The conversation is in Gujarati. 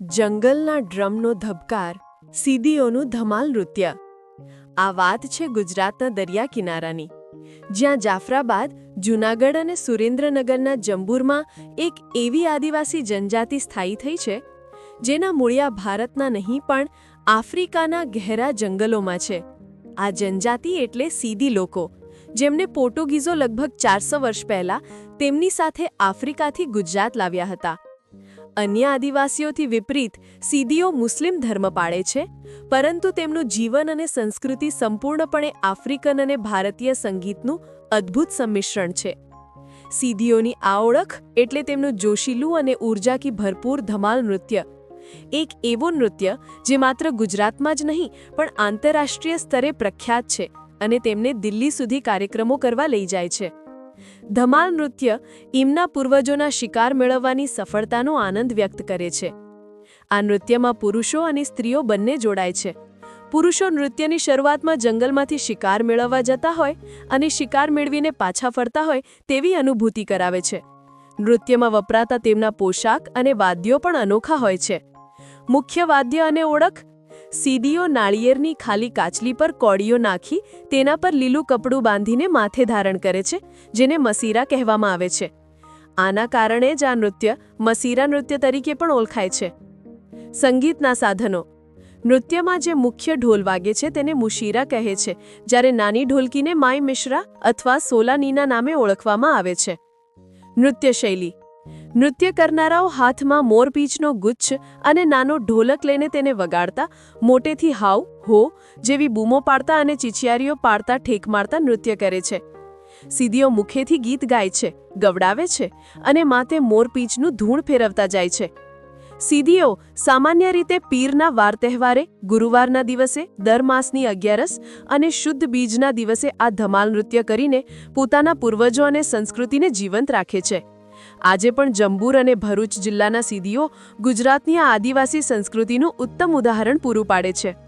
જંગલના ડ્રમનો ધબકાર, સીદીઓનું ધમાલ નૃત્ય. આ વાત છે ગુજરાતના દરિયા કિનારાની, જ્યાં જાફરાબાદ, જૂનાગઢ અને સુરેન્દ્રનગરના જંબુરમાં એક એવી આદિવાસી જનજાતિ સ્થાયી થઈ છે, જેના મૂળિયા ભારતના નહીં પણ આફ્રિકાના ગહેરા જંગલોમાં છે. આ જનજાતિ એટલે સીધી લોકો, જેમને પોર્ટુગીઝો લગભગ ચારસો વર્ષ પહેલા તેમની સાથે આફ્રિકાથી ગુજરાત લાવ્યા હતા. અન્ય આદિવાસીઓથી વિપરીત સીદીઓ મુસ્લિમ ધર્મ પાળે છે, પરંતુ તેમનું જીવન અને સંસ્કૃતિ સંપૂર્ણપણે આફ્રિકન અને ભારતીય સંગીતનું અદ્ભુત સંમિશ્રણ છે. સીદીઓની આ ઓળખ એટલે તેમનું જોશીલું અને ઉર્જાથી ભરપૂર ધમાલ નૃત્ય. એક એવું નૃત્ય જે માત્ર ગુજરાતમાં જ નહીં, પણ આંતરરાષ્ટ્રીય સ્તરે પ્રખ્યાત છે અને તેમને દિલ્હી સુધી કાર્યક્રમો કરવા લઈ જાય છે. ધમાલ નૃત્ય ઇમના પૂર્વજોના શિકાર મેળવવાની સફળતાનો આનંદ વ્યક્ત કરે છે. આ નૃત્યમાં પુરુષો અને સ્ત્રીઓ બંને જોડાય છે. પુરુષો નૃત્યની શરૂઆતમાં જંગલમાંથી શિકાર મેળવવા જતા હોય અને શિકાર મેળવીને પાછા ફરતા હોય તેવી અનુભૂતિ કરાવે છે. નૃત્યમાં વપરાતા તેમના પોશાક અને વાદ્યો પણ અનોખા હોય છે. મુખ્ય વાદ્ય અને ઓળખ સીડીઓ નાળિયેરની ખાલી કાચલી પર કોળીઓ નાખી તેના પર લીલું કપડું બાંધીને માથે ધારણ કરે છે, જેને મસીરા કહેવામાં આવે છે. આના કારણે જ આ નૃત્ય મસીરા નૃત્ય તરીકે પણ ઓળખાય છે. સંગીતના સાધનો. નૃત્યમાં જે મુખ્ય ઢોલ વાગે છે તેને મુશીરા કહે છે, જ્યારે નાની ઢોલકીને માય મિશ્રા અથવા સોલાનીના નામે ઓળખવામાં આવે છે. નૃત્ય શૈલી નૃત્ય કરનારાઓ હાથમાં મોરપીંચનો ગુચ્છ અને નાનો ઢોલક લઈને તેને વગાડતા, મોટેથી હાવ, હો, જેવી બૂમો પાડતા અને ચીચિયારીઓ પાડતા, ઠેક મારતા નૃત્ય કરે છે. સીદીઓ મુખેથી ગીત ગાય છે, ગવડાવે છે અને માથે મોરપીંચનું ધૂણ ફેરવતા જાય છે. સીદીઓ સામાન્ય રીતે પીરના વાર તહેવારે ગુરુવારના દિવસે, દર માસની અગિયારસ અને શુદ્ધ બીજના દિવસે આ ધમાલ નૃત્ય કરીને પોતાના પૂર્વજો અને સંસ્કૃતિને જીવંત રાખે છે. આજે પણ જંબુર અને ભરૂચ જિલ્લાના સીધીઓ ગુજરાતની આદિવાસી સંસ્કૃતિનું ઉત્તમ ઉદાહરણ પૂરું પાડે છે.